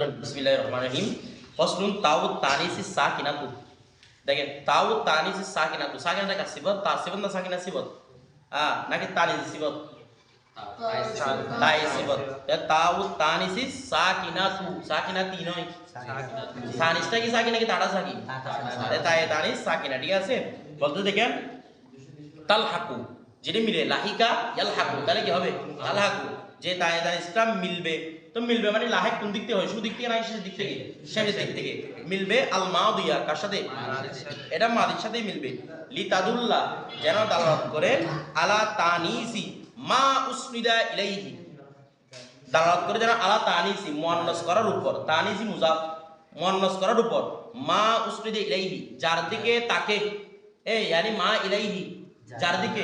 বিসমিল্লাহির রহমানির রহিম। ফসলুন তাউ তানিসি সাকিনাতু দেখেন তাউ তানিসি সাকিনাতু সাকিনাটা কার সিবত, তার সিবত না সাকিনা সিবত? হ্যাঁ নাকি তানিস সিবত? তাই সিবত। তাউ তানিসি সাকিনাতু সাকিনাতি নয়। তানিসটা কি সাকিনা কি তাড়া সাকি? তাই তানিস সাকিনা, ঠিক আছে? বলতে দেখেন তাল হাকু যেটা মিলে, লাহিকা ইয়াল হাকু তাহলে কি হবে? তাল হাকু যে তাই তানিসটা মিলবে। তো মিলবে মানে লাহেক কোন দিক থেকে হয়? শুধু দিক থেকে না শেষের দিক থেকে? শেষের দিক থেকে। মিলবে আল মাদিয়া, কার সাথে? এটা মাদির সাথেই মিলবে। লি তাদুল্লাহ যেন দালালত করে, আলা তানিসি মা উসনিদা ইলাইহি। দালালত করে যেন আলা তানিসি, মুয়ান্নাস করার উপর। তানিসি মুজাফ, মুয়ান্নাস করার উপর। মা উসনিদা ইলাইহি, যার দিকে তাকে। yani মা ইলাইহি। যার দিকে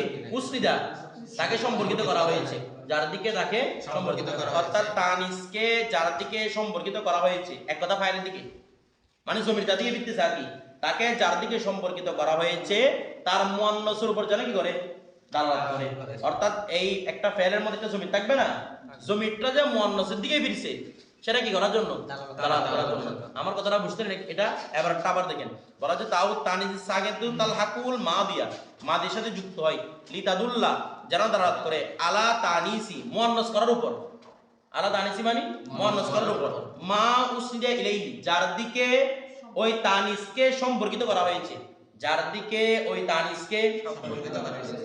তাকে সম্পর্কিত করা হয়েছে। যার দিকে তাকে সম্পর্কিত করা অর্থাৎ তানিসকে যার দিকে সম্পর্কিত করা হয়েছে। এক কথা ফাইলের দিকে। মানে জমির দিকে ভিত্তিছে আর কি। তাকে যার দিকে সম্পর্কিত করা হয়েছে তার মুয়ান্নাসের উপর যেন কি করে? দালালত করে। অর্থাৎ এই একটা ফেলের মধ্যে জমি থাকবে না। জমিটা যে মুয়ান্নাসের দিকে ফিরছে। সেটা কি করার জন্য? আমার কথাটা বুঝতে এটা এবার আবার দেখেন। বলা হচ্ছে তাও তানিজ সাগেতু তাল হাকুল মাদিয়া। মাদির সাথে যুক্ত হয়। লিতাদুল্লাহ যেন দালালত করে। আলা তানিসি মুয়ান্নাস করার উপর। আলা তানিসি মানে? মুয়ান্নাস করার উপর। মা উসনিদা ইলাইহি যার দিকে ওই তানিসকে সম্পর্কিত করা হয়েছে। যার দিকে ওই তানিসকে সম্পর্কিত করা হয়েছে।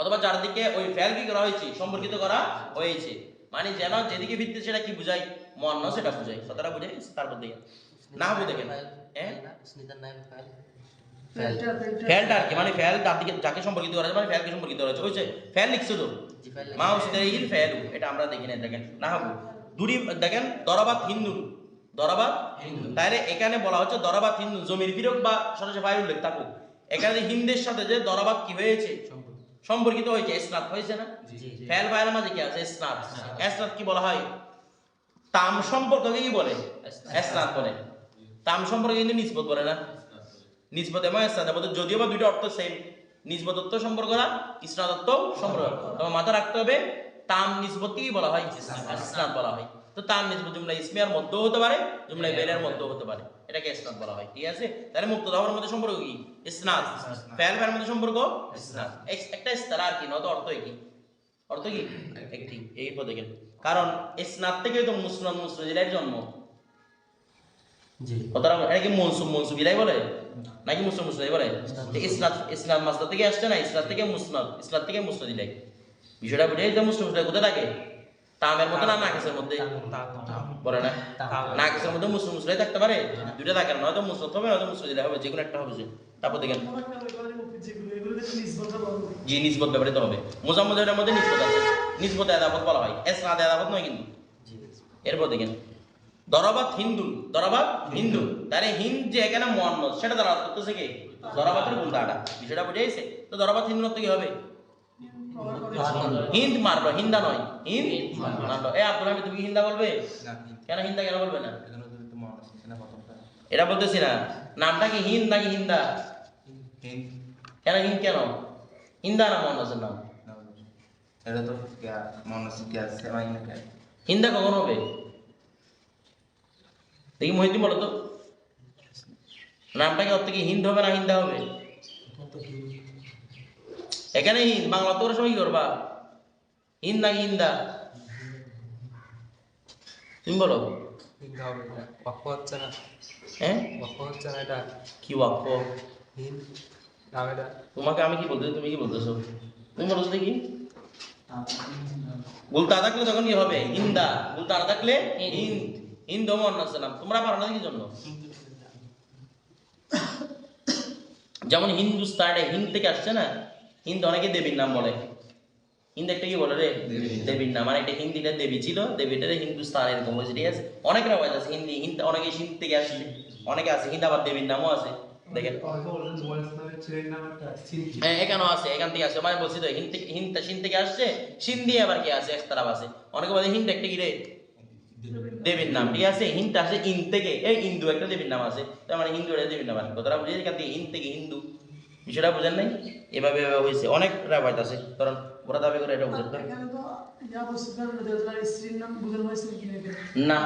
অথবা যার দিকে ওই ফেল কি করা হয়েছে সম্পর্কিত করা হয়েছে। মানে যেন যেদিকে ভিত্তি সেটা কি বুঝাই মন্ন সেটা বুঝাই। কথাটা বুঝাই তারপর দেখেন না বুঝে দেখেন। হ্যাঁ? আর কি মানে ফেল তার দিকে যাকে সম্পর্কিত করা মানে ফেলকে সম্পর্কিত করা হয়েছে। লিখছে তো? মা উসদাইল ফেল এটা আমরা দেখি না দেখেন। না হাবু। দুরি দেখেন দরাবাত হিন্দু। দরাবাত হিন্দু। তাহলে এখানে বলা হচ্ছে দরাবাত হিন্দু। জমির বিরোগ বা সরাসরি ফাইল উল্লেখ থাকুক এখানে হিন্দের সাথে যে দরাবাত কি হয়েছে? সম্পর্কিত। হয়েছে স্নাত হয়েছে না? ফেল ফাইলের মাঝে কি আছে? স্নাত। স্নাত কি বলা হয়? তাম সম্পর্ককে কি বলে? স্নাত বলে। তাম সম্পর্কে কিন্তু নিসবত বলে না। নিসবত এবং বলতে যদিও বা দুইটা অর্থ সেম নিসবতত্ব সম্পর্ক না স্নাতত্ব সম্পর্ক। তবে মাথা রাখতে হবে তাম নিসবতকে কি বলা হয়? স্নাত বলা হয়। তো তাম নিসবত জুমলা ইসমিয়ার মধ্যেও হতে পারে জুমলা বেলের মধ্যেও হতে পারে। এটাকে স্নাত বলা হয়। ঠিক আছে? তাহলে মুক্তদা হওয়ার মধ্যে সম্পর্ক কি? স্নাত ফেল ফেলের মধ্যে সম্পর্ক? এক- একটা স্তরা আর কি নয়তো অর্থ কি অর্থ কি? একটি। এই পদ দেখেন। কারণ স্নাত থেকে তো মুসনাদ মুসনাদিলের জন্ম। জি। কথাটা এটা কি মনসুব মনসুবিলাই বলে? নাকি মুসলিম মুসনাদি বলে? তো ইসনাদ ইসনাদ মাসদার থেকে আসছে না? ইসনাদ থেকে মুসনাদ ইসনাদ থেকে মুসনাদিলাই বিষয়টা বুঝে যে মুসলিম মুসনাদি কোথায় থাকে? তামের মধ্যে না নাকিসের মধ্যে? বলে না? নাকিসের মধ্যে মুসলিম মুসনাদি থাকতে পারে? দুইটা থাকে না নয়তো মুসনাদ হবে নয়তো মুসনাদিলাই হবে যে কোনো একটা হবে তারপর দেখেন। জি নিসবত ব্যবহৃত হবে। মোজাম্মদের মধ্যে নিসবত আছে। নিসবত আদাবত বলা হয়। এসনাদ আদাবত নয় কিন্তু। এরপর দেখেন। দরাবাত হিন্দু দরাবাত হিন্দু তাহলে হিন্দ যে এখানে মোহাম্মদ সেটা দরাবাত করতেছে কি? দরাবাতের গুন্দাটা বিষয়টা বুঝে গেছে? তো দরাবাত হিন্দু তো কি হবে? হিন্দ মারলো হিন্দা নয়। হিন্দ মারলো। এ আব্দুল হামিদ তুমি হিন্দা বলবে? কেন হিন্দা কেন বলবে না? এটা বলতেছি না। নামটা কি হিন্দ নাকি হিন্দা। কেন হিন্দ কেন? হিন্দা না মোহাম্মদের নাম? এটা তো মনে গ্যাস সেমাই না হিন্দা কখন হবে? দেখি মহিদ্দিন বলো তো। নামটা কি ওর থেকে হিন্দ হবে না হিন্দা হবে? এখানে হিন্দ বাংলা তোর সময় কি করবা? হিন্দ নাকি হিন্দা তুমি বলো। হিন্দ হবে এটা। ওয়াক্ফ হচ্ছে না। হ্যাঁ? হচ্ছে না এটা। কি বাক্য হিন্দ। তোমাকে আমি কি বলতেছি তুমি কি বলতেছো? তুমি বলো তো দেখি গুলতা থাকলে তখন কি হবে? হিন্দা গুলতা থাকলে হিন্দ হিন্দ সালাম তোমরা পারো না কি জন্য। যেমন হিন্দুস্তান হিন্দ থেকে আসছে না? হিন্দ অনেকে দেবীর নাম বলে। হিন্দ একটা কি বলে রে? দেবীর নাম। মানে একটা হিন্দিটা দেবী ছিল। দেবীটা হিন্দুস্তান এরকম হয়েছে ঠিক আছে? অনেক রেওয়াজ আছে। হিন্দি হিন্দ অনেকে হিন্দ থেকে আসছে। অনেকে আছে। হিন্দ আবার দেবীর নামও আছে। দেখেন হ্যাঁ এখানেও আছে এখান থেকে আসছে মানে বলছি তো হিন্দ থেকে হিন্দ সিন থেকে আসছে সিন দিয়ে আবার কি আছে একতারাপ আছে অনেকে বলে হিন্দ একটা কি রে দেবীর নাম ঠিক আছে হিন্দ আসে ইন থেকে এই হিন্দু একটা দেবীর নাম আছে তার মানে হিন্দু একটা দেবীর নাম আছে কথাটা বুঝে এখান থেকে হিন্দ থেকে হিন্দু বিষয়টা বুঝেন নাই এভাবে এভাবে হয়েছে অনেক রেওয়াজ আছে কারণ ওরা দাবি করে এটা বুঝেন না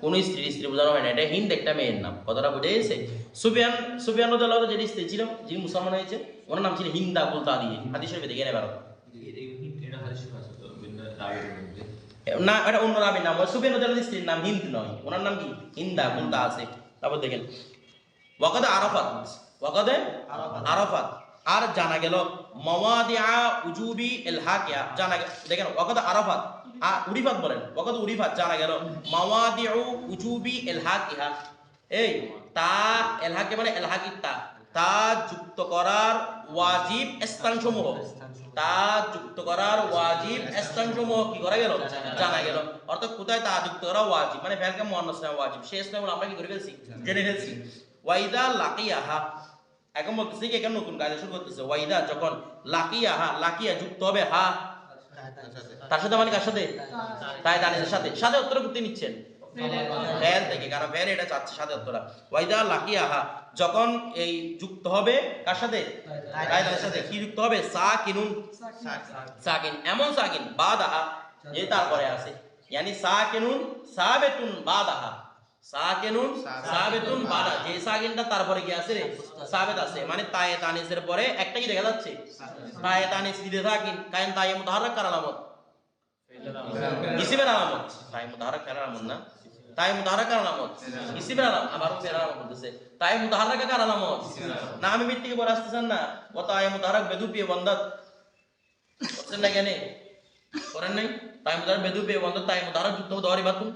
কিনা স্ত্রী স্ত্রী বোঝানো হয় না। এটা হিন্দ একটা মেয়ের নাম। কথাটা বুঝে গেছে? সুফিয়ান সুফিয়ান রাদিয়াল্লাহু আনহু যে স্ত্রী ছিল যিনি মুসলমান হয়েছে ওনার নাম ছিল হিন্দা গুলতা দিয়ে হাদিস শরীফে দেখে নেবার না এটা অন্য নামের নাম। সুফিয়ান স্ত্রীর নাম হিন্দ নয়। ওনার নাম কি? হিন্দা গুলতা আছে। তারপর দেখেন। ওয়াকাদ আরাফাত। ওয়াকাদ আরাফাত। আর জানা গেল মাওয়াদিআ উজুবি ইলহাকিয়া জানা গে- দেখেন ওয়াকাদ আরাফাত উরিফাত বলেন ওয়াকাদ উরিফাত জানা গেল মাওয়াদিউ উজুবি ইলহাকিহা এই তা ইলহাকি মানে ইলহাকি তা তা যুক্ত করার ওয়াজিব স্থানসমূহ তা যুক্ত করার ওয়াজিব স্থানসমূহ কি করা গেল? জানা গেল অর্থাৎ কোথায় তা যুক্ত করা ওয়াজিব? মানে ফেলকে মুয়ান্নাস না ওয়াজিব শেষ নাম আমরা কি করে ফেলছি? জেনে ফেলছি। ওয়াইদা লাকিয়াহা এখন বলতেছে কি এখন নতুন কাজ শুরু করতেছে? ওয়াইদা যখন লাকিয়াহা লাকিয়া যুক্ত হবে, হা? তার সাথে মানে কার সাথে? তাই দানিসের সাথে সাথে উত্তর করতে নিচ্ছেন। ফেল থেকে, কারণ ফেল এটা চাচ্ছে সাথে উত্তরা। ওয়াইদা লাকিয়াহা যখন এই যুক্ত হবে, কার সাথে? তাই দানিসের সাথে। কি যুক্ত হবে? সা কিনুন সাকিন, এমন সাকিন, বাদাহা, যে তারপরে আছে। ইয়ানি সাকিনুন, সাবেতুন, বাদাহা। সাকিনুন সাবেতুন বাদা। যে সাকিনটা তারপরে কি আছে রে সাবেত আছে। মানে তায়ে তানিসের পরে একটা কি দেখা যাচ্ছে? তায়ে তানিস দিতে সাকিন কায়েন তায়ে মুতাহাররাক কার আলামত ইসিমের আলামত তাই মুতাহাররাক কার আলামত না? তাই মুতাহাররাক কার আলামত ইসিমের আলামত আবার ফের আলামত বলতেছে। মুতাহাররাক কার আলামত না আমি মিথ্যে পরে আসতেছেন না? ও তাই মুতাহাররাক বেদু পিয়ে বন্দাত। করছেন না কেন? করেন নাই? তাই মুতাহাররাক বেদু পিয়ে বন্দাত তাই মুতাহাররাক যুক্ত দওয়ারি বাতুন।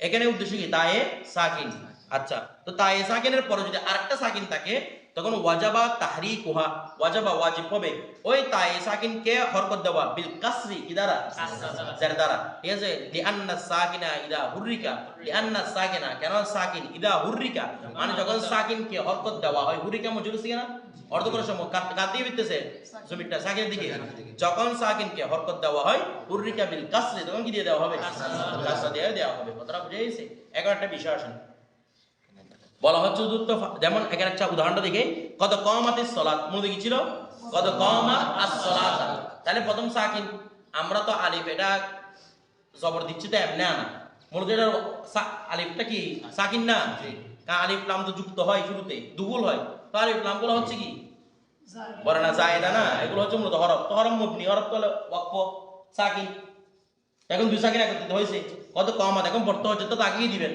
এখানে উদ্দেশ্য কি? তায়ে সাকিন। আচ্ছা তো তায়ে সাকিনের পরে যদি আরেকটা সাকিন থাকে তখন ওয়াজাবা তাহরিকুহা, ওয়াজাবা ওয়াজিব হবে। ওই তায়ে সাকিনকে হরকত দেওয়া, বিল কাসরি, কি দ্বারা? যার দ্বারা। ঠিক আছে? লিআন্না সাকিনা ইদা হুররিকা, লিআন্না সাকিনা কেন সাকিন ইদা হুররিকা। মানে যখন সাকিনকে হরকত দেওয়া হয়, হুররিকা মজুর আছে কিনা অর্ধ করার সময় কাট কাট বিতেছে জমিটা সাকিনের দিকে। যখন সাকিনকে হরকত দেওয়া হয়, হুররিকা বিল কাসরি, তখন কি দিয়ে দেওয়া হবে? কাসরা দিয়ে দেওয়া হবে। কথাটা বুঝে গেছে? এখন একটা বিষয় আসেন। বলা হচ্ছে চতুর্থ যেমন এখানে একটা উদাহরণটা দেখে কত কম কমাতে সলাত মনে কি ছিল? কত কমাত আর সলাত তাহলে প্রথম সাকিন আমরা তো আলিফ এটা জবর দিচ্ছি তো এমনি আনা মূলত এটা আলিফটা কি? সাকিন না? কারণ আলিফ লাম তো যুক্ত হয় শুরুতে দুগুল হয়। তো আলিফ লামগুলো হচ্ছে কি? বলে না জায়দা না এগুলো হচ্ছে মূলত হরফ। তো হরফ মুবনি হরফ তো হলো ওয়াক্ফ সাকিন। এখন দুই সাকিন একত্রিত হয়েছে। কত কমাত এখন পড়তে হচ্ছে তো তাকেই দিবেন।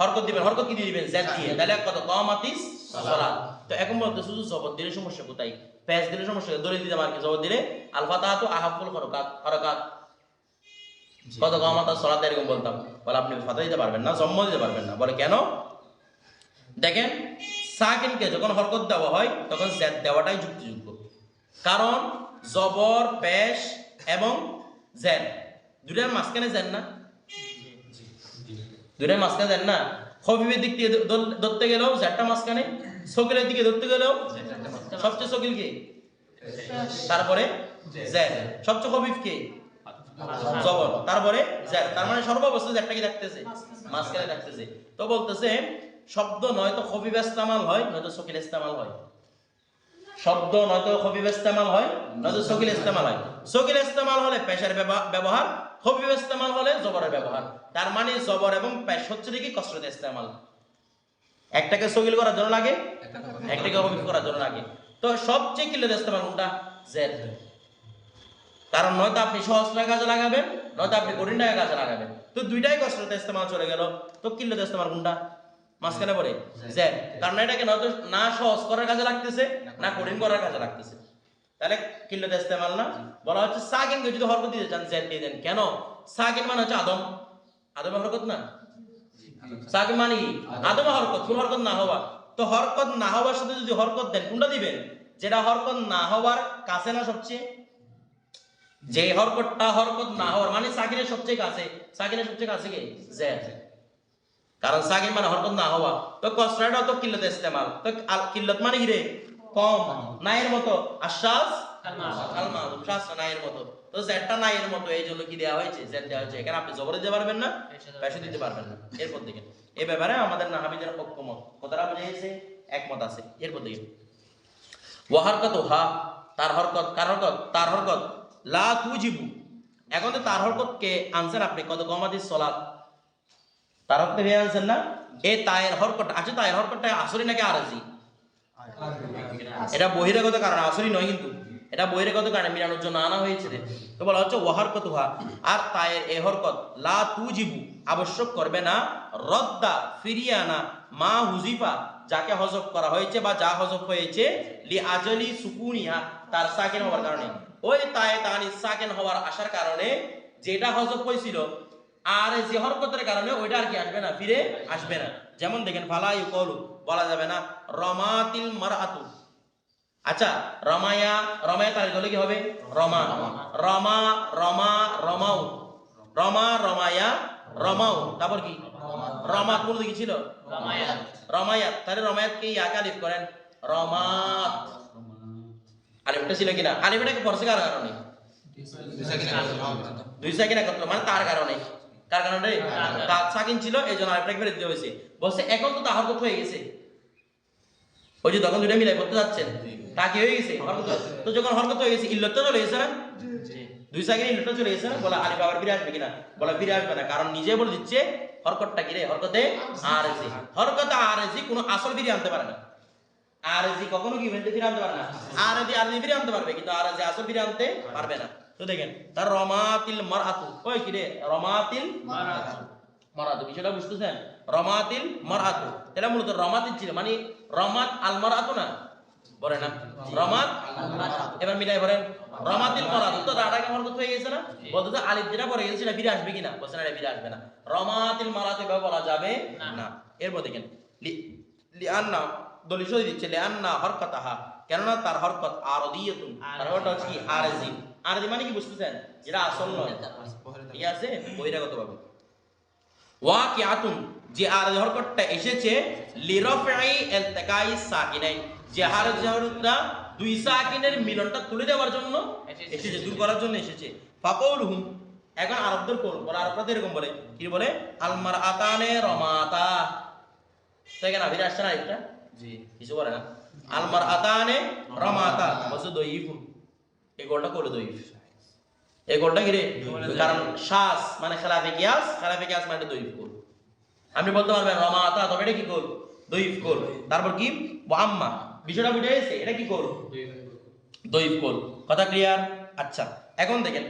হরকত দিবেন হরকত কি দিবেন দিয়ে তাহলে কত কমাতিস সালাত তো এখন বলতে শুধু জবর দিলে সমস্যা কোথায় প্যাচ দিলে সমস্যা দলিল দিতে আর কি জবর দিলে আলফা তাহাতু আহাফুল হরকাত হরকাত কত কমাত সালাত এরকম বলতাম বলে আপনি ফাতা দিতে পারবেন না জম্ম দিতে পারবেন না? বলে কেন? দেখেন সাকিনকে যখন হরকত দেওয়া হয় তখন জেড দেওয়াটাই যুক্তিযোগ্য কারণ জবর পেশ এবং জেড দুটার মাঝখানে জেন না? দুটার মাঝখানে দেন না? খবিবের দিক দিয়ে ধরতে গেলেও চারটা মাঝখানে, সকিলের দিকে ধরতে গেলেও সবচেয়ে সকিল কে? তারপরে সবচেয়ে খবিব কে? জবর। তারপরে তার মানে সর্বাবস্থা তো বলতেছে, শব্দ নয়তো খবিব ইস্তেমাল হয় নয়তো সকিল ইস্তেমাল হয়। শব্দ নয়তো খবিব ইস্তেমাল হয় নয়তো সকিল ইস্তেমাল হয়। সকিল ইস্তেমাল হলে পেশার ব্যব- ব্যবহার খবিব ইস্তেমাল হলে জবরের ব্যবহার। তার মানে জবর এবং পেশ হচ্ছে দেখি কসরত ইস্তেমাল। একটাকে সকিল করার জন্য লাগে একটাকে খবিব করার জন্য লাগে। তো সবচেয়ে কিল্লত ইস্তেমাল কোনটা? জেড কারণ নয়তো আপনি সহজটা কাজে লাগাবেন নয়তো আপনি কঠিনটাকে কাজে লাগাবেন। তো দুইটাই কসরত ইস্তেমাল চলে গেল। তো কিল্লত ইস্তেমাল কোনটা? মাঝখানে পড়ে। জেড কারণ এটাকে নয়তো না সহজ করার কাজে লাগতেছে না কঠিন করার কাজে লাগতেছে। তাহলে কিল্লত ইস্তেমাল না? বলা হচ্ছে সাকিনকে যদি হরকত দিতে চান জেড দিয়ে দেন। কেন? সাকিন মানে হচ্ছে আদম। আদম হরকত না? সাকিন মানে কি? আদমে। হরকত কোন হরকত না হওয়া। তো হরকত না হওয়ার সাথে যদি হরকত দেন কোনটা দিবেন? যেটা হরকত না হওয়ার কাছে না সবচেয়ে? যে হরকতটা হরকত না হওয়ার মানে সাকিনের সবচেয়ে কাছে। সাকিনের সবচেয়ে কাছে কে? জেড কারণ সাকিন মানে হরকত না হওয়া। তো কসরাটা তো কিল্লত ইস্তেমাল। তো কিল্লত মানে কি রে? কম। নাইয়ের মতো। আশ্বাস আলমা শ্বাস নাইয়ের মতো। তো জেডটা নাইয়ের মতো। এই জন্য কি দেওয়া হয়েছে? জেড দেওয়া হয়েছে। এখানে আপনি জবর দিতে পারবেন না পেশে দিতে পারবেন না। এরপর দিকে এই ব্যাপারে আমাদের নাহাবিদের ঐক্যমত। কথাটা বুঝে গেছে? একমত আছে। এরপর দিকে ওয়াহারকত হা তার হরকত। কার হরকত? তার হরকত। লা তুজিবু। এখন তো তার হরকত কে আনসার আপনি কত কমাদি সলাত তার হকতে ফিরে আনছেন না? এই তায়ের হরকট আছে তায়ের হরকটটা আসরি নাকি আরজি। এটা বহিরাগত কারণ আসরি নয় কিন্তু। এটা বহিরাগত কারণে মিলানোর জন্য আনা হয়েছে। তো বলা হচ্ছে ওয়াহারকত হা আর তায়ের এ হরকত লা তুজিবু, আবশ্যক করবে না। রদ্দা ফিরিয়ে আনা মা হুজিফা, যাকে হজব করা হয়েছে বা যা হজব হয়েছে, লি আজলি সুকুনিয়া তার সাকেন হওয়ার কারণে। ওই তায়ে তানি সাকেন হওয়ার আসার কারণে যেটা হজব হয়েছিল, আর যে হরকতের কারণে ওইটা আর কি আসবে না, ফিরে আসবে না। যেমন দেখেন, ফালা ইউকলু, বলা যাবে না, রমাতিল মারআতু। আচ্ছা রমায়া রমায়া তার গলে কি হবে? রমা। রমা রমা, রমাউ। রমা, রমায়া, রমাউ। তারপর কি? রমা কোন কি ছিল? রমায়াত। তাহলে রমায়াত কে ইয়াকে আলিফ করেন। রমাত। আলিফটা ছিল কিনা? আলিফটাকে পড়ছে কার কারণে? দুই সাকিন একত্র। মানে তার কারণে। কার কারণে? তার সাকিন ছিল, এই জন্য আরেকটাকে ফেরত দেওয়া হয়েছে। বলছে, এখন তো তাহার হয়ে গেছে। ওই যে তখন দুইটা মিলাই করতে যাচ্ছেন। তা কি হয়ে গেছে? হরকত তো যখন হরকত হয়ে গেছে ইল্লত চলে গেছে না? দুই সাকিন ইল্লত চলে গেছে না? বলে আলিফ আবার ফিরে আসবে কিনা? বলে ফিরে আসবে না। কারণ নিজে বলে দিচ্ছে হরকতটা কি রে? হরকতে আর এসি হরকতে আর এসি কোনো আসল ফিরে আনতে পারে না। আর এসি কখনো কি ইভেন্টে ফিরে আনতে পারে না? আর এসি আর ফিরে আনতে পারবে কিন্তু আর এসি আসল ফিরে আনতে পারবে না। তো দেখেন তার রমাতিল মারআতু ওই কি রে? রমাতিল মারাতু। বিষয়টা বুঝতেছেন? রমাতিল মারাতু। এটা মূলত রমাতিল ছিল মানে রমাত আল মারাতু না? বলে না? রমাত? এবার মিলাই বলেন রমাতিল মারাতু তো দাঁড়া কেমন কথা হয়ে গেছে না? বলতে তো আলিফ যেটা গেছে সেটা ফিরে আসবে কিনা বলছে না ফিরে আসবে না। রমাতিল মারাতু এভাবে বলা যাবে না। এরপর দেখেন লি- লিআন্না দলিল সহি দিচ্ছে লিআন্না হরকতাহা। কেননা তার হরকত আরদিয়াতুন তার হরকত হচ্ছে কি? আরজি। আরজি মানে কি বুঝতেছেন? যেটা আসল নয়। ঠিক আছে? বহিরাগত ভাবে ওয়াকিআতুন যে আর হরকতটা এসেছে লিরফাই ইলতিকাই সাকিনাইন। যে হার হরকতটা দুই সাকিনের মিলনটা তুলে দেওয়ার জন্য এসেছে দূর করার জন্য এসেছে। ফাকাউলুহুম এখন আরবদের কোল বলে আরবরা তো এরকম বলে। কি বলে? আলমার আতানে রমাতা। তো এখানে আবির আসছে না একটা জি। কিছু বলে না। আলমার আতানে রমাতা। বসে দইফুন এই গোলটা করে দইফ এই গোলটা কি রে? কারণ শ্বাস মানে খেলাফে কিয়াস খেলাফে কিয়াস মানে দইফ গোল আপনি বলতে পারবেন রমাতা তবে এটা কি গোল দইফ গোল তারপর কি? আম্মা বিষয়টা বুঝে গেছে এটা কি গোল দইফ গোল কথা ক্লিয়ার আচ্ছা এখন দেখেন।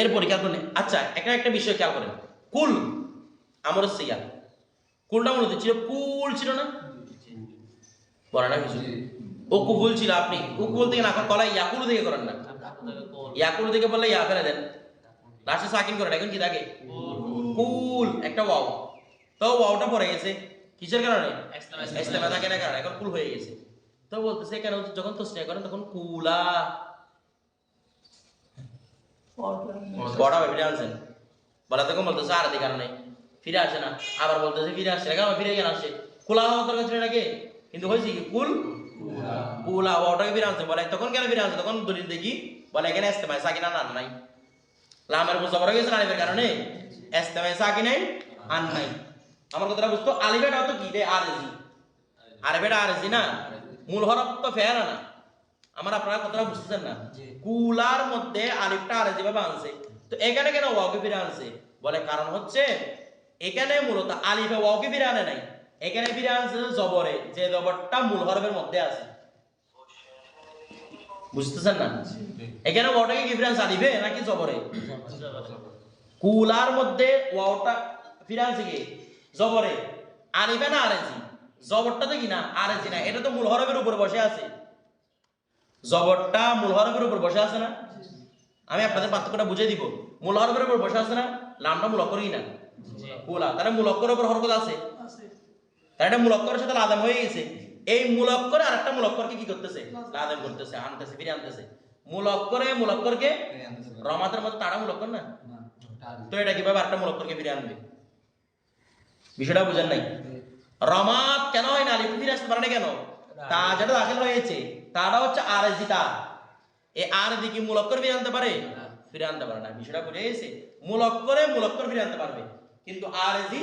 এর পরীক্ষা করলে আচ্ছা একটা একটা বিষয় খেয়াল করেন। কুল আমর সিয়া কুলটা মনে হচ্ছে ছিল কুল ছিল না? বলে না কিছু? ও কুকুল ছিল আপনি? কুকুল থেকে না কলা ইয়াকুল থেকে করেন না? ইয়াকুল থেকে বললে ইয়া ফেলে দেন। লাস্টে সাকিন করেন এখন কি থাকে? কুল। একটা ওয়াও। তো ওয়াওটা পড়ে গেছে। কিসের কারণে? ইসলামে থাকে না কারণ। এখন কুল হয়ে গেছে। তো বলতেছে কেন যখন তো করেন তখন কুলা। বড় ফিরে আনছেন। বলা তখন বলতেছে আর দি কারণে ফিরে আসে না। আবার বলতেছে ফিরে আসছে কেন? ফিরে কেন আসছে কুলা হওয়ার দরকার ছিল নাকি? কিন্তু হয়েছে কি? কুল? কুলা। ওটাকে ফিরে আনছে। বলে তখন কেন ফিরে আনছে? তখন দলিল দেখি। বলে এখানে এস্তেমায় সাকিনা নান নাই। লামের বুঝতে পারা গেছে আলিফের কারণে। এস্তেমায় সাকিনাই আন নাই। আমার কথাটা বুঝতো? আলিফেটা তো কি রে? আরজি। আরবেটা আরজি না? মূল হরফ তো ফেরা না। আমার আপনারা কথাটা বুঝতেছেন না? কুলার মধ্যে আলিফটা আরজি ভাবে আনছে। তো এখানে কেন ওয়াকে ফিরে আনছে? বলে কারণ হচ্ছে এখানে মূলত আলিফে ওয়াকে ফিরে আনে নাই। এখানে ফিরে আনছে জবরে যে জবরটা মূল হরফের মধ্যে আছে। বুঝতেছেন না? এখানে ওয়াটাকে কি ফিরে আনছে আলিফে নাকি জবরে? কুলার মধ্যে ওয়াওটা ফিরে আনছে কি? জবরে। আলিফে না আরেজি। জবরটা তো কি না? আরেজি না। এটা তো মূল হরফের উপর বসে আছে। জবরটা মূল হরফের উপর বসে আছে না? আমি আপনাদের পার্থক্যটা বুঝে দিব। মূল হরফের উপর বসে আছে না? লামটা মূল অক্ষরই না। কুলা তাহলে মূল অক্ষরের উপর হরকত আছে। তাহলে এটা মূল অক্ষরের সাথে লাদাম হয়ে গেছে। এই মূল অক্ষরে আরেকটা মূল অক্ষরকে কি করতেছে? লাদাম করতেছে আনতেছে ফিরে আনতেছে। মূল অক্ষরে মূল অক্ষরকে রমাতের মধ্যে তারা মূল অক্ষর না তো এটা কীভাবে আরেকটা মূল অক্ষরকে ফিরে আনবে? বিষয়টা বুঝেন নাই? রমাত কেন হয় না? আলিফ ফিরে আসতে পারে না কেন? তা যেটা দাখিল হয়েছে তাটা হচ্ছে আর এসি তা এই আর এসি কি মূল অক্ষর ফিরে আনতে পারে? ফিরে আনতে পারে না। বিষয়টা বুঝে গেছে? মূল অক্ষরে মূল অক্ষর ফিরে আনতে পারবে। কিন্তু আর এসি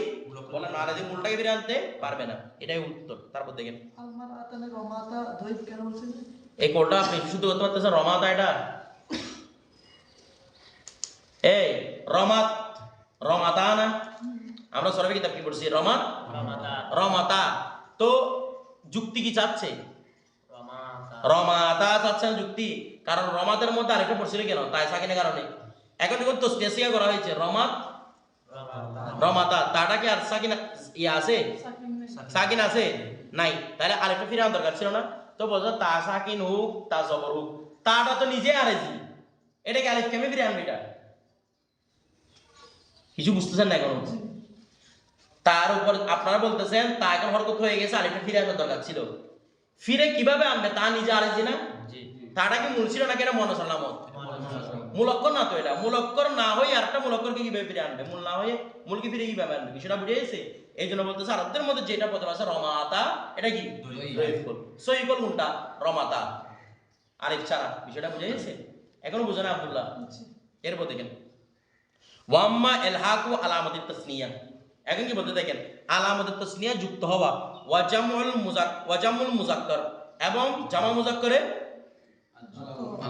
বলেন আর এসি মূলটাকে ফিরে আনতে পারবে না। এটাই উত্তর। তারপর দেখেন। রমাতা দইব কেন বলছেন? এই আপনি শুধু করতে পারতেছেন রমাত এটা? এই রমাত রমাতা না? আমরা সরবে কিতাব কি পড়ছি? রমাত। রমাতা। তো যুক্তি কি চাচ্ছে? রমাতা। চাচ্ছে না যুক্তি? কারণ রমাতের মধ্যে আরেকটা পড়ছিল কেন? তাই সাকিনের কারণে। এখন যখন তসনিয়া করা হয়েছে। রমাত রমাতা। তাটা কি আর সাকিন ইয়ে আছে? সাকিন আছে? নাই। তাহলে আরেকটা ফিরে আনার দরকার ছিল না? তো বলছো তা সাকিন হোক তা জবর হোক। তাটা তো নিজে আরেজি এটাকে আলিফ কেমনে ফিরে আনবে এটা? কিছু বুঝতেছেন না এখন? তার উপর আপনারা বলতেছেন তা এখন হরকত হয়ে গেছে আলিফটা ফিরে আসার দরকার ছিল। ফিরে কীভাবে আনবে তা নিজে আরেজি না? তাটা কি মূল ছিল নাকি এটা মনসালামত মূলক্ষর না তো এটা। মূলক্ষর না হয়ে আরেকটা মূলক্ষরকে কীভাবে ফিরে আনবে? মূল না হয়ে মূলকে ফিরে কীভাবে আনবে? বিষয়টা বুঝে গেছে? এই জন্য বলতেছে আরবদের মধ্যে যেটা প্রথম আছে রমাতা এটা কি? দৈফল। সহিফল কোনটা? রমাতা। আরেক ছাড়া বিষয়টা বুঝে গেছে? এখনও বুঝে না আব্দুল্লাহ? এরপর দেখেন। ওয়াম্মা এলহাকু আলামতি তাসনিয়া। এখন কি বলতে দেখেন? আলামতি তাসনিয়া যুক্ত হওয়া ওয়াজামুল মুজাক ওয়াজামুল মুজাক্কর এবং জামা মুজাক্করে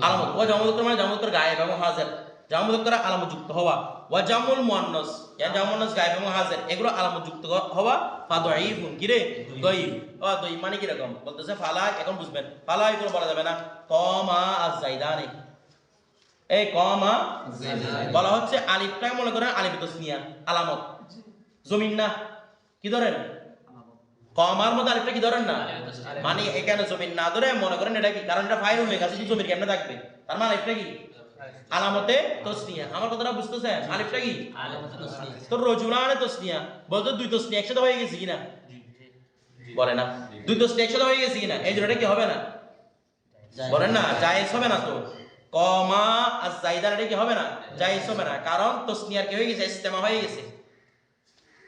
আলামত। ওয়া জামা মুজাক্কর মানে জামা মুজাক্কর গায়েব এবং হাজির। জামা মুজাক্কর আলামত যুক্ত হওয়া। ওয়া জামুল মুয়ান্নাস ইয়া জামা গায়েব এবং হাজির। এগুলো আলামত যুক্ত হওয়া। ফাদাইফুন কি রে? দয়ীফ ও দয়ীফ মানে কি রকম? বলতেছে ফালা এখন বুঝবেন। ফালা এগুলো বলা যাবে না। কমা আজ জাইদানি এই কমা বলা হচ্ছে আলিফটাকে মনে করেন আলিফ তসনিয়া আলামত। জমিন না। কি ধরেন? কমার মধ্যে আরেকটা কি ধরেন না? মানে এখানে জমিন না ধরে মনে করেন এটা কি? কারণ এটা ফাইল উল্লেখ আছে যে জমির কেমনে থাকবে? তার মানে আলিফটা কি? আলামতে তসনিয়া। আমার কথাটা বুঝতেছেন? আলিফটা কি? তো রজুলানে তসনিয়া। বলতো দুই তসনিয়া একসাথে হয়ে গেছে কিনা? বলে না। দুই তসনিয়া একসাথে হয়ে গেছে কিনা? এই জন্য কি হবে না? বলেন না জায়েজ হবে না তো? কমা আর জাইদার এটা কি হবে না? জায়েজ হবে না। কারণ তসনিয়ার কি হয়ে গেছে? ইস্তেমা হয়ে গেছে।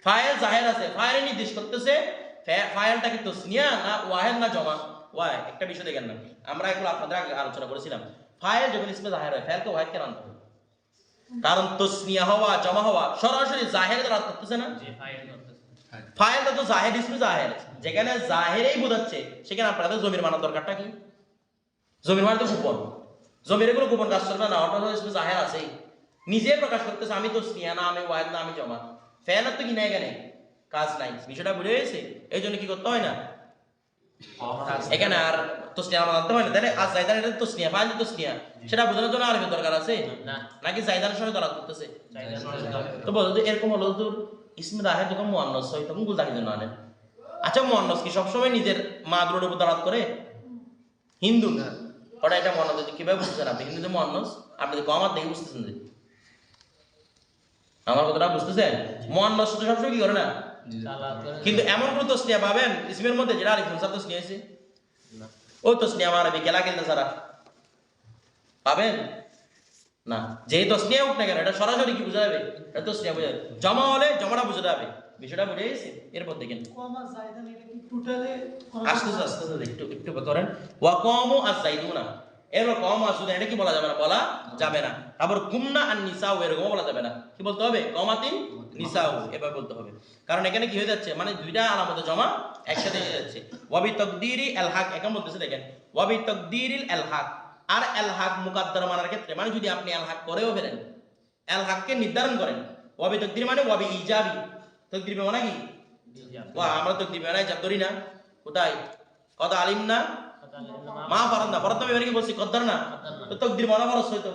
ফাইল জাহের আছে। ফাইল নির্দেশ করতেছে ফা- ফাইলটা কি তসনিয়া না ওয়াহেদ না জমা। ওয়াই একটা বিষয় দেখেন না। আমরা এগুলো আপনাদের আগে আলোচনা করেছিলাম। ফাইল যখন ইসমে জাহের হয় ফাইলকে ওয়াহেদ কেন আনতে হবে কারণ তসনিয়া হওয়া জমা হওয়া সরাসরি জাহের দ্বারা করতেছে না? ফাইলটা তো জাহের ইসমে জাহের। যেখানে জাহেরেই বোঝাচ্ছে সেখানে আপনাদের জমির মানার দরকারটা কি? জমির মানে তো গোপন। জমির এগুলো গোপন কাজ না। অটো ইসমে জাহের আছেই। নিজে প্রকাশ করতেছে আমি তো স্নেহা না আমি ওয়াহেদ না আমি জমা। ফেয়ালার তো কি নাই এখানে? কাজ নাই। বিষয়টা বুঝে গেছে। এই জন্য কি করতে হয় না? এখানে আর তো মানাতে হয় না। তাহলে আজ জাইদান এটা তো স্নেহা ফাইল তো স্নেহা সেটা বোঝানোর জন্য আরবি দরকার আছে? নাকি জাইদানের সঙ্গে দরাত করতেছে? তো বলো তো এরকম হলো তোর ইসমে দাহে তখন মোয়ান্নস হয় তখন গুলদাহি জন্য আনেন। আচ্ছা মোয়ান্নস কি সবসময় নিজের মা দুটোর উপর দাঁড়াত করে? হিন্দু? না। ওটা এটা মোয়ান্নস। কীভাবে বুঝতেছেন আপনি? হিন্দুদের মোয়ান্নস? আপনি তো আমার দেখে বুঝতেছেন যে। আমার কথাটা বুঝতেছেন মোয়ান্নস তো সবসময় কি করে না কিন্তু এমন কোন তসনিয়া পাবেন ইসমের মধ্যে যেটা আরিফ মুসার তসনিয়া আছে ও তসনিয়া আমার আরবি খেলা খেলতে সারা পাবেন না যে তসনিয়া উঠ না কেন এটা সরাসরি কি বোঝা যাবে এটা তসনিয়া বোঝা যাবে জমা হলে জমাটা বুঝে যাবে বিষয়টা বুঝে গেছে এরপর দেখেন কমা জায়দান এটা কি টোটালে আস্তে আস্তে একটু একটু করেন ওয়া কমু আজ যাইদুনা এর কম আসুদা এটা কি বলা যাবে না? বলা যাবে না। তারপর কুমনা আর নিসাও এরকম বলা যাবে না। কি বলতে হবে? কমাতিন নিসাও এভাবে বলতে হবে। কারণ এখানে কি হয়ে যাচ্ছে? মানে দুইটা আলামত জমা একসাথে হয়ে যাচ্ছে। ওয়াবি তকদিরি আল হক এখন বলতেছে দেখেন ওয়াবি তকদিরিল আল হক। আর আল হক মুকাদ্দার মানার ক্ষেত্রে মানে যদি আপনি আল হক করেও ফেলেন আল হককে নির্ধারণ করেন ওয়াবি তকদির মানে ওয়াবি ইজাবি। তকদির মানে কি? আমরা তকদির মানে ইজাব ধরি না। কোথায়? কত আলিম না মা ফরজ না ফরজ না এবারে বলছি? কদ্দার না? তো তকদির মানা ফরজ হইতো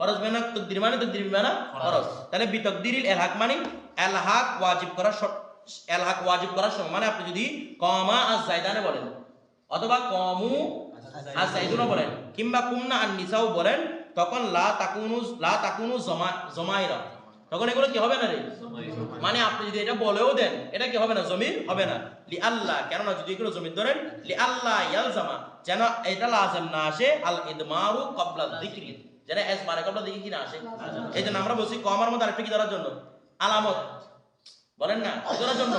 ফরজ মানে তকদির মানে তকদির মানে ফরজ। তাহলে বি তকদিরিল এলহাক মানে এলহাক ওয়াজিব করা এলহাক ওয়াজিব করার সময়। মানে আপনি যদি কমা আজ জাইদানে বলেন অথবা কমু আজ জাইদুনা বলেন কিংবা কুমনা আর নিসাও বলেন তখন লা তাকুনু লা তাকুনু জমা জমাইরা। তখন এগুলো কি হবে না রে? মানে আপনি যদি এটা বলেও দেন এটা কি হবে না? জমির হবে না। লি আল্লাহ কেননা যদি এগুলো জমির ধরেন লি আল্লাহ ইয়ালজামা যেন এটা লাজম না আসে আল ইদমারু যিকরি। যেন ক্বাবলা যিকরি না আসে? এই জন্য আমরা বলছি কমার মধ্যে আরেকটা কি ধরার জন্য? আলামত। বলেন না? ধরার জন্য?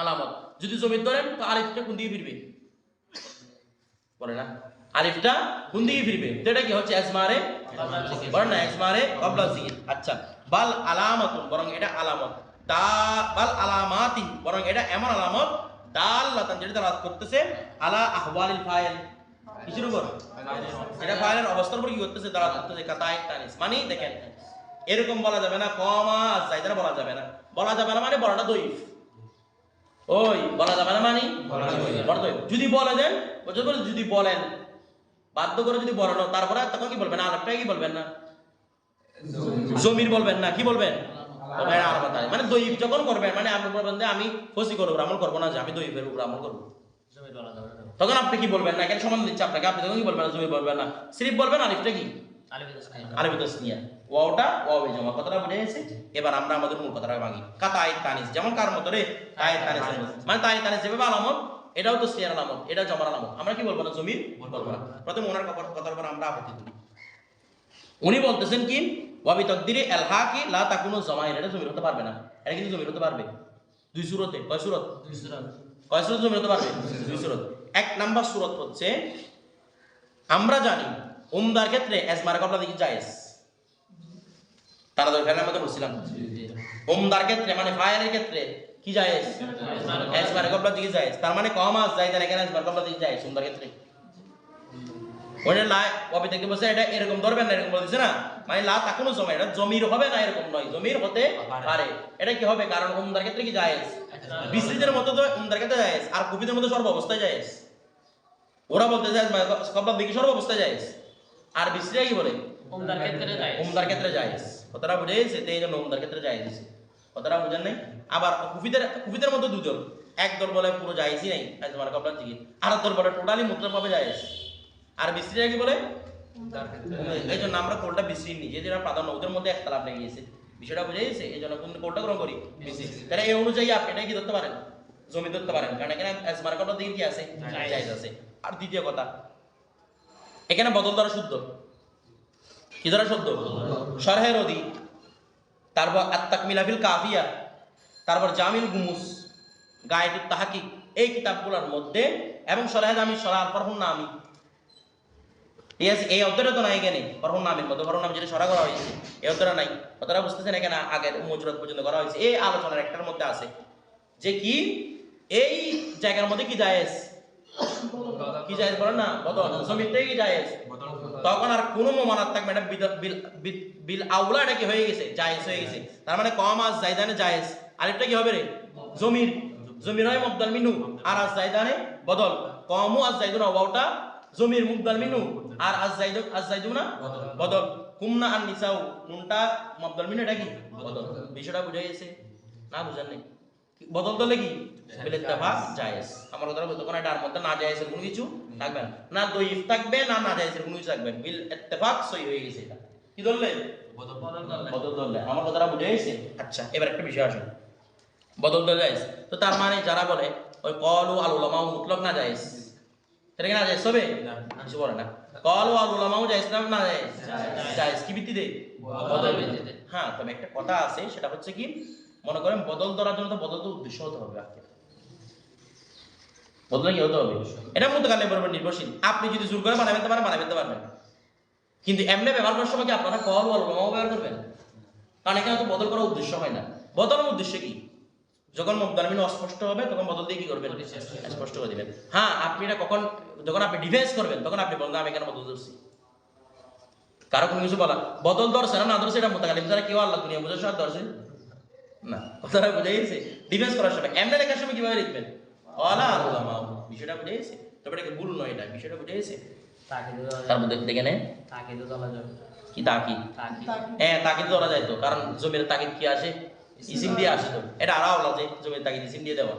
আলামত যদি জমির ধরেন তো আলিফটা কোন দিকে ফিরবে? বলে না। আলিফটা কোন দিকে ফিরবে? তো এটা কি হচ্ছে? এসমারে বলেন না এসমারে যিকরি। আচ্ছা। বাল আলামত বরং এটা আলামত। দা বাল আলামাতিন বরং এটা এমন আলামত দাল্লাতান যেটা দালাত করতেছে আলা আহওয়ালিল ফাইল। কিসের উপর? এটা ফাইলের অবস্থার উপর কি করতেছে দালাত করতেছে কাতায় তানিস। মানে দেখেন এরকম বলা যাবে না কমা জাইদানা বলা যাবে না। বলা যাবে না মানে বলাটা দইফ ওই বলা যাবে না মানে যদি বলে দেন? যদি বলেন বাধ্য করে যদি বলেন তারপরে তখন কি বলবেন? আলাপটা কি বলবেন না? জমির বলবেন না কি বলবেন। মানে দইফ যখন করবেন মানে আপনি বলবেন যে আমি ফসি করব আমল করব না যে আমি দইফের উপর আমল করব। তখন আপনি কি বলবেন না? কেন সমান দিচ্ছে আপনাকে? আপনি তখন কি বলবেন? না জমি বলবেন না। সিরিফ বলবেন আলিফটা কি? আলিফ তাসনিয়া ওয়াওটা ওয়াবে জমা কথাটা বুঝে গেছে এবার আমরা আমাদের মূল কথাটা ভাঙি। কাতাই তানিস। যেমন কার মতো রে? তাই তানিস। মানে তাই তানিস যেভাবে আলামত এটাও তো সিয়ার আলামত এটা জমার আলামত। আমরা কি বলব না? জমির বলব না। প্রথমে ওনার কথা- কথার উপর আমরা আপত্তি তুলি উনি বলতেছেন কি? ওয়াবি তকদিরে এলহা কি লা তাকুনু জমাইর এটা জমির হতে পারবে না। এটা কিন্তু জমির হতে পারবে। দুই সুরতে কয় সুরত? কয় সুরত জমির হতে পারবে? দুই সুরত। এক নাম্বার সুরত হচ্ছে আমরা জানি উমদার ক্ষেত্রে এজমার কবলা দিকে জায়েজ। তারা তো এখানে মধ্যে বলছিলাম। উমদার ক্ষেত্রে মানে ফায়ারের ক্ষেত্রে কি জায়েজ? এজমার কবলা। দিকে জায়েজ। তার মানে কম আস যায় তার এখানে এজমার কবলা দিকে জায়েজ উমদার ক্ষেত্রে। ওটা লা কবে থেকে বসে এটা এরকম ধরবেন না এরকম বলছে না মানে লা তাকুনো জমা এটা জমির হবে না এরকম নয় জমির হতে পারে এটা কি হবে কারণ উমদার ক্ষেত্রে কি জায়েজ বিসরিদের মতো তো উমদার ক্ষেত্রে জায়েজ আর কুফিদের মতো সর্ব অবস্থায় জায়েজ ওরা বলতে যায় কবলা দিকে সর্ব অবস্থায় জায়েজ আর বিসরিয়া কি বলে উমদার ক্ষেত্রে জায়েজ কথাটা বুঝে গেছে তো এই জন্য উমদার ক্ষেত্রে জায়েজ কথাটা বুঝেন নাই আবার কুফিদের কুফিদের মধ্যে দুজন এক দল বলে পুরো জায়েজই নাই তোমার কবলার দিকে আর দল বলে টোটালি মুতলক ভাবে জায়েজ আর বিসরিয়া কি বলে? এই জন্য আমরা কোলটা বিসরি নি। যেটা প্রাধান্য ওদের মধ্যে একটা লাভ লেগে গেছে বিষয়টা বুঝে গেছে? এই জন্য কোন কোলটা গ্রহণ করি? বিসরি তাহলে এই অনুযায়ী আপনি এটা কি ধরতে পারেন? জমি ধরতে পারেন। কারণ এখানে এসমার কবলার দিকে কি আছে? জায়েজ আছে। আর দ্বিতীয় কথা এখানে বদল দ্বারা শুদ্ধ। কি দ্বারা শুদ্ধ? সরহের অধি তারপর আত্মাক মিলাফিল কাফিয়া তারপর জামিল গুমুস গায়েদুত তাহাকিক। এই কিতাবগুলোর মধ্যে এবং সরহেদ আমি সরার পরহুন নামি এই অধ্যায়টা তো নাই এখানে পরহুন নামের মধ্যে পরহুন নাম যেটা সরা করা হয়েছে, এই অধ্যায়টা নাই। কথাটা বুঝতেছেন এখানে আগের মজুরাত পর্যন্ত করা হয়েছে। এই আলোচনার একটার মধ্যে আছে যে কি? এই জায়গার মধ্যে কি জায়েজ? কি জায়েজ বলেন না? বদল। জমিতে কি জায়েজ? তখন আর কোনো মমানাত থাকবে না। বিল আউলা এটা কি হয়ে গেছে? জায়েজ হয়ে গেছে। তার মানে কম আজ জায়দানে জায়েজ। আরেকটা কি হবে রে? জমির। জমির হয় মুবদাল মিনু। আর আজ জায়দানে বদল। কমও আজ জাইদুনা ওয়াওটা জমির মুবদাল মিনু। আর আজ জাইদু আজ জাইদুনা বদল। কুমনা আর নিসাউ নুনটা মুবদাল মিনু এটা কি বদল। বিষয়টা বুঝে গেছে। না বুঝেন নাই। বদল দলে কি বিল ইত্তেফাক জায়েজ। আমার কথা বলতে কোনো এটার মধ্যে না জায়েজের কোনো কিছু থাকবে না। না দইফ থাকবে না না জায়েজের কোনো কিছু থাকবে বিল ইত্তেফাক সই হয়ে গেছে এটা। কি ধরলে? বদল ধরলে। আমার কথাটা বুঝে গেছে? আচ্ছা এবার একটা বিষয় আসুন। বদল দল জায়েজ। তো তার মানে যারা বলে ওই কলু আল উলামাও মুতলক না জায়েজ? এটা কি না জায়েজ হবে কিছু বলে না কলু আল উলামাও জায়েজ না না জায়েজ কি ভিত্তিতে বদল ভিত্তিতে হ্যাঁ তবে একটা কথা আছে সেটা হচ্ছে কি মনে করেন বদল ধরার জন্য তো বদল তো উদ্দেশ্য হতে হবে বদলে কি হতে হবে এটা নির্ভরশীল আপনি যদি জোর করে ফেলতে পারেন ফেলতে পারবেন কিন্তু এমনি ব্যবহার করার সময় কি আপনারা কল বল রমাও ব্যবহার করবেন কারণ এখানে তো বদল করার উদ্দেশ্য হয় না বদলের উদ্দেশ্য কি যখন মুবদালমিন অস্পষ্ট হবে তখন বদল দিয়ে কি করবেন? স্পষ্ট করে দিবেন। হ্যাঁ আপনি এটা কখন যখন আপনি ডিফেন্স করবেন তখন আপনি বলবেন আমি কেন বদল ধরছি কারও কোনো কিছু বলা বদল ধরছে না না ধরছে এটা মোতাকালিম। ছাড়া কেউ আল্লাহ দুনিয়া বুঝে সব ধরছে না। কথাটা বুঝে গেছে? ডিফেন্স করার সময় এমনি লেখার সময় কীভাবে লিখবেন? অলা আল্লাহ বিষয়টা বুঝে গেছে? তবে এটা ভুল নয় এটা। বিষয়টা বুঝে গেছে? তার মধ্যে দেখে নেন। কি তাকি? হ্যাঁ তাকিদ ধরা যায় তো। কারণ জমির তাকিদ কি আসে? ইসিম দিয়ে আসে তো এটা আলাদা যে জমির তাকিদ ইসিম দিয়ে দেওয়া।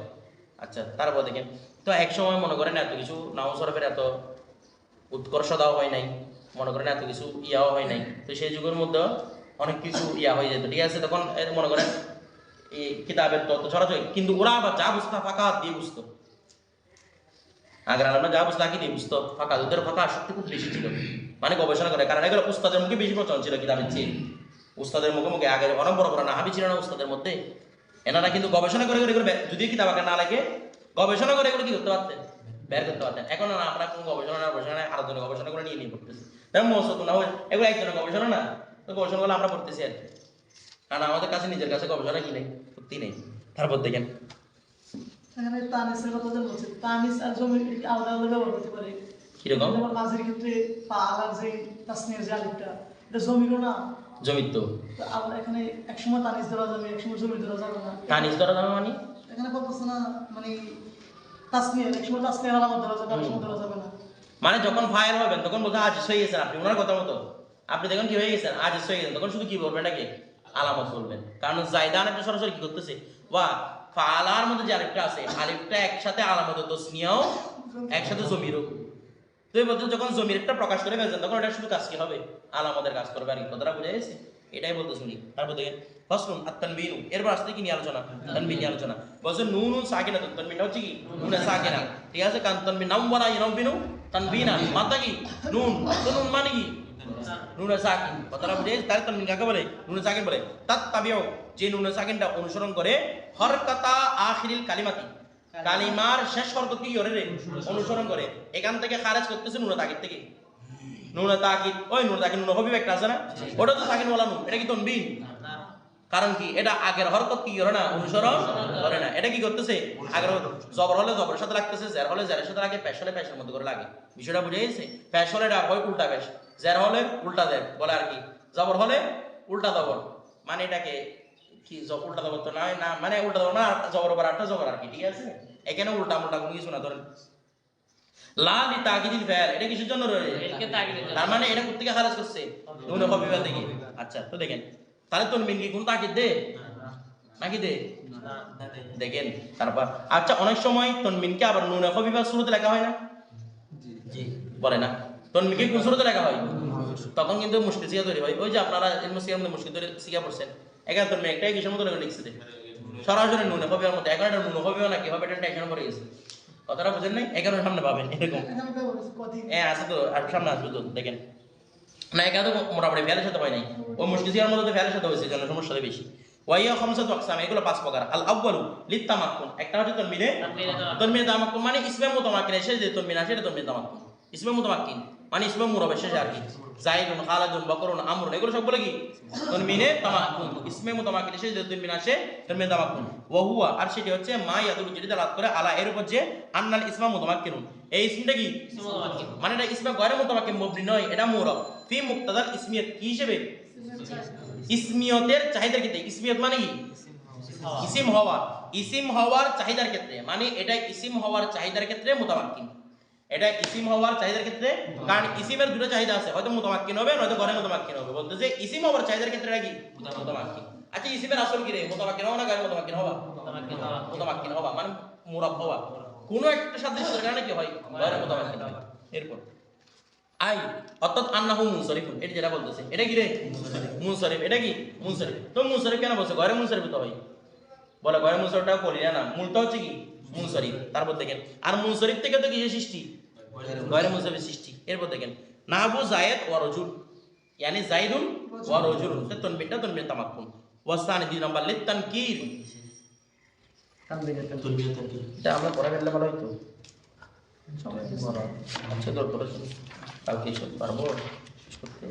আচ্ছা তারপর দেখেন, তো এক সময় মনে করেন এত কিছু নাও সরফের এত উৎকর্ষতাও হয় নাই, মনে করেন এত কিছু ইয়াও হয় নাই, তো সেই যুগের মধ্যে অনেক কিছু ইয়া হয়ে যেত, ঠিক আছে? তখন মনে করেন এই কিতাবের তত্ত্ব ছড়াছড়ি কিন্তু ওরা আবার যা বুঝতো ফাঁকা দিয়ে বুঝতো। আগের আলমরা যা বুঝতো আগে দিয়ে বুঝতো, ফাঁকা ওদের ফাঁকা আসক্তি খুব বেশি ছিল। মানে গবেষণা করে, কারণ এগুলো উস্তাদের মুখে বেশি প্রচলন ছিল কিতাবের চেয়ে। উস্তাদের মুখে মুখে আগে অনেক বড় বড় নাহাবি ছিল না উস্তাদের মধ্যে? এনারা কিন্তু গবেষণা করে করে এগুলো যদি কিতাব আগে না লাগে গবেষণা করে এগুলো কি করতে পারতেন? বের করতে পারতেন। এখন না আমরা কোনো গবেষণা না গবেষণা আরও জনের গবেষণা করে নিয়ে নিয়ে পড়তেছি। যেমন মৌসুম না হয় এগুলো একজনের গবেষণা না। তো গবেষণাগুলো আমরা পড়তেছি আর কি। কারণ আমাদের কাছে নিজের কাছে গবেষণা কি নেই? সত্যি নেই। তারপর দেখেন। এখানে তানিসের কথা যে বলছে তানিস আর জমি আলাদা আলাদা ব্যবহার করতে পারে। কীরকম? মাঝের ক্ষেত্রে পা আলার যে তাসনিয়ার যে এটা জমিরও না জমির তো। এখানে একসময় তানিজ ধরা যাবে একসময় জমি ধরা যাবে না। তানিজ ধরা যাবে মানে? এখানে বলতেছে না মানে তাসমিয়া একসময় তাসমিয়া আলামত ধরা যাবে একসময় ধরা যাবে না। মানে যখন ফায়ার হবেন তখন বলতে আজ হয়ে গেছেন আপনি ওনার কথা মতো। আপনি দেখুন কি হয়ে গেছেন আজ হয়ে গেছেন তখন শুধু কি বলবেন নাকি? আলামত বলবেন। কারণ জায়দান একটা সরাসরি কি করতেছে? বা ফালার মধ্যে যে আলিফটা আছে আলিফটা একসাথে আলামত তসনিয়াও একসাথে জমিরও। তুই বলতে যখন জমির একটা প্রকাশ করে ফেলছেন তখন এটা শুধু কাজ কি হবে? আলামতের কাজ করবে আর কি। কথাটা বুঝে গেছে? এটাই বলতে শুনি। তারপর দেখেন ফসলুন আর তানবিনু এরপর আসতে কি নিয়ে আলোচনা? তানবিন নিয়ে আলোচনা। বলছে নুন নুন সাকিনা তানবিনটা হচ্ছে কি? নুনে সাকিনা। ঠিক আছে? কারণ তানবিন নাম বলা ইনবিনু তানবিনা। মাতা কি? নুন। তো নুন মানে কি? নুনে সাকিন। কথাটা বুঝে? তাহলে তানবিন কাকে বলে? নুনে সাকিন বলে। তাত তাবিও যে নুনে সাকিনটা অনুসরণ করে হরকতা আখিরিল কালিমাতি। কালিমার শেষ হরকত কি করে রে? অনুসরণ করে। এখান থেকে খারেজ করতেছে নুনে তাকিদ থেকে। নুনে তাকিদ ওই নুনে তাকিদ নুনে হবিব একটা আছে না? ওটা তো সাকিন বলা এটা কি তনবিন কারণ কি? এটা আগের হরকত কি করে না? অনুসরণ করে না। এটা কি করতেছে? আগের জবর হলে জবরের সাথে লাগতেছে জের হলে জেরের সাথে লাগে পেশ হলে পেশের মধ্যে করে লাগে। বিষয়টা বুঝে গেছে? পেশ হলে এটা হয় উল্টা পেশ জের হলে উল্টা জের বলে আর কি? জবর হলে উল্টা জবর। মানে এটাকে কি উল্টা জবর তো নয় না মানে উল্টা জবর না জবর উপর আটটা জবর আর কি ঠিক আছে? এখানে উল্টা উল্টা কোনো কিছু না ধরেন। লাল তাকিদিল ফেল এটা কিসের জন্য রয়েছে। তার মানে এটা কোথেকে করছে? নুনে হবিবা থেকে। আচ্ছা তো দেখেন তাহলে তোর মিন কি কোন তাকিদ দে? নাকি দে? দেখেন তারপর আচ্ছা অনেক সময় তনমিনকে আবার নুনে হবিবা শুরুতে লেখা হয় না? জি বলে না। তনমিনকে কোন শুরুতে লেখা হয়? তখন কিন্তু মুশকিল সিগা তৈরি হয়। ওই যে আপনারা সিগার মধ্যে মুশকিল তৈরি সিগা পড়ছেন। এখানে তনমিন একটাই কিসের মতো লেখা লিখছে সরাসরি নুনে মধ্যে এখন এটা নুনে হবিবা নাকি? হবে এটা টেনশন করে গেছে। কথাটা বুঝেন নাই? এগারো সামনে পাবেন এরকম। কে হ্যাঁ আছে তো আর সামনে আসবে তো দেখেন। না তো মোটামুটি ফেলের সাথে হয় নাই। ও মুশকিল মধ্যে তো ফেলের সাথে হয়েছে জন্য সমস্যাটা বেশি। ওয়াইয়া খামসাতু আকসাম এগুলো পাঁচ প্রকার। আল আউয়ালু লিতামাক্কুন একটা হচ্ছে তনমিনে। তামাক্কুন। তনমিনে তামাক্কুন মানে ইসমে মুতামাক্কিন এসে যে তনমিন আসে এটা তনমিনে তামাক্কুন। ইসমে মুতামাক্কিন। মানে ইসমে মুরবে শেষে আর কি জাইদুন খালাদুন বকরুন আমরুন এগুলো সব বলে কি তনমিনে তামাক্কুন ইসমে মুতামাক্কিন এসে যে তনমিন আসে তনমিনে তামাক্কুন ওয়া হুয়া আর সেটি হচ্ছে মা ইয়াদুল যেটি দালাত করে আলা এর উপর যে আন্নাল ইসমা মুতামাক্কিনুন এই ইসমটা কি। মানে এটা ইসমে গয়রে মুতামাক্কিন মুবনি নয় এটা মুরব ফি মুক্তাদাল ইসমিয়ত কি হিসেবে ইসমিয়তের চাহিদার ক্ষেত্রে ইসমিয়ত মানে কি ইসিম হওয়া ইসিম হওয়ার চাহিদার ক্ষেত্রে মানে এটা ইসিম হওয়ার চাহিদার ক্ষেত্রে মুতামাক্কিন এটা ইসিম হওয়ার চাহিদার ক্ষেত্রে কারণ ইসিমের দুটো চাহিদা আছে। হয়তো মুতামাক্কিন হবে নয়তো ঘরে মুতামাক্কিন হবে। বলতে যে ইসিম হওয়ার চাহিদার ক্ষেত্রে এটা কি? মুতামাক্কিন। আচ্ছা ইসিমের আসল কি রে? মুতামাক্কিন হওয়া না ঘরে মুতামাক্কিন হওয়া? মুতামাক্কিন হওয়া। হওয়া মানে মুরাব হওয়া। কোনো একটা সাদৃশ্যের কারণে কি হয়? ঘরে মুতামাক্কিন হয়। এরপর আই অর্থাৎ আন্নাহু মুনসারিফুন। এটা যেটা বলতেছে। এটা কি রে? মুনসারিফ। এটা কি? মুনসারিফ। তো মুনসারিফ কেন বলছে? ঘরে মুনসারিফ তো হয়। বলে ঘরে মুনসারিফটা করি না মূলটা হচ্ছে কি? মুনসারিফ। তারপর দেখেন আর মুনসারিফ থেকে তো কিসের সৃষ্টি? ঘরে মুনসারিফের সৃষ্টি। এরপর দেখেন নাহাবু জায়েদ ওয়া রজুল। ইয়ানি জাইদুন ওয়া রজুলুন। তো তনবিনটা তনবিন তামাক্কুন ওয়াসানি দুই নাম্বার লিত তানকির। এটা আমরা পড়া ফেললে ভালো হইতো। আচ্ছা দরকার কালকে সব পারব। শেষ করতে।